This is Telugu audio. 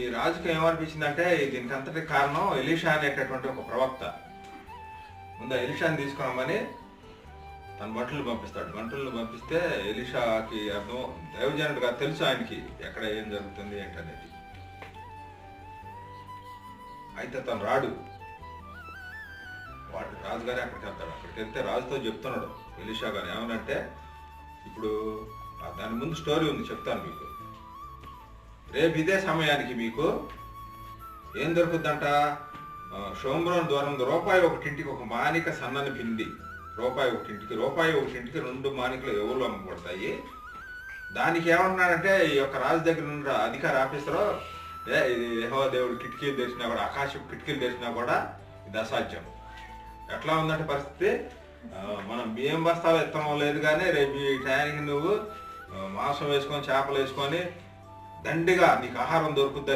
ఈ రాజుకు ఏమనిపించిందంటే దీనికి అంతటి కారణం ఎలీషా అనేటటువంటి ఒక ప్రవక్త. ముందు ఎలీషాని తీసుకురమ్మని తన బంటులు పంపిస్తాడు. మంటలను పంపిస్తే ఎలీషాకి అర్థం దైవజనుడుగా తెలుసు ఆయనకి ఎక్కడ ఏం జరుగుతుంది ఏంటనేది. అయితే తను రాడు. వాడు రాజుగారే అక్కడికి వెళ్తాడు. అక్కడికి వెళ్తే రాజుతో చెప్తున్నాడు. ఎలీషా గారు ఏమనంటే ఇప్పుడు దాని ముందు స్టోరీ ఉంది చెప్తాను మీకు. రేపు ఇదే సమయానికి మీకు ఏం దొరుకుద్దంట సోమరం షోమ్రోన్ దూరం రూపాయి ఒకటింటికి ఒక మానిక సన్నని పిండి. రూపాయి ఒకటింటికి రూపాయి ఒకటింటికి రెండు మానికలు ఎవరు అమ్మబడతాయి దానికి ఏమంటున్నారంటే ఈ యొక్క రాజు దగ్గర ఉన్న అధికార ఆఫీసరు ఏ ఇది యెహోవా దేవుడు కిటికీలు తెరిచినా కూడా ఆకాశం కిటికీలు తెరిచినా కూడా ఇది అసాధ్యం. ఎట్లా ఉందంటే పరిస్థితి? మనం బియ్యం బస్తాలు ఎత్తడం లేదు కానీ రేపు ఈ టయానికి నువ్వు మాంసం వేసుకొని చేపలు వేసుకొని దండిగా నీకు ఆహారం దొరుకుద్దని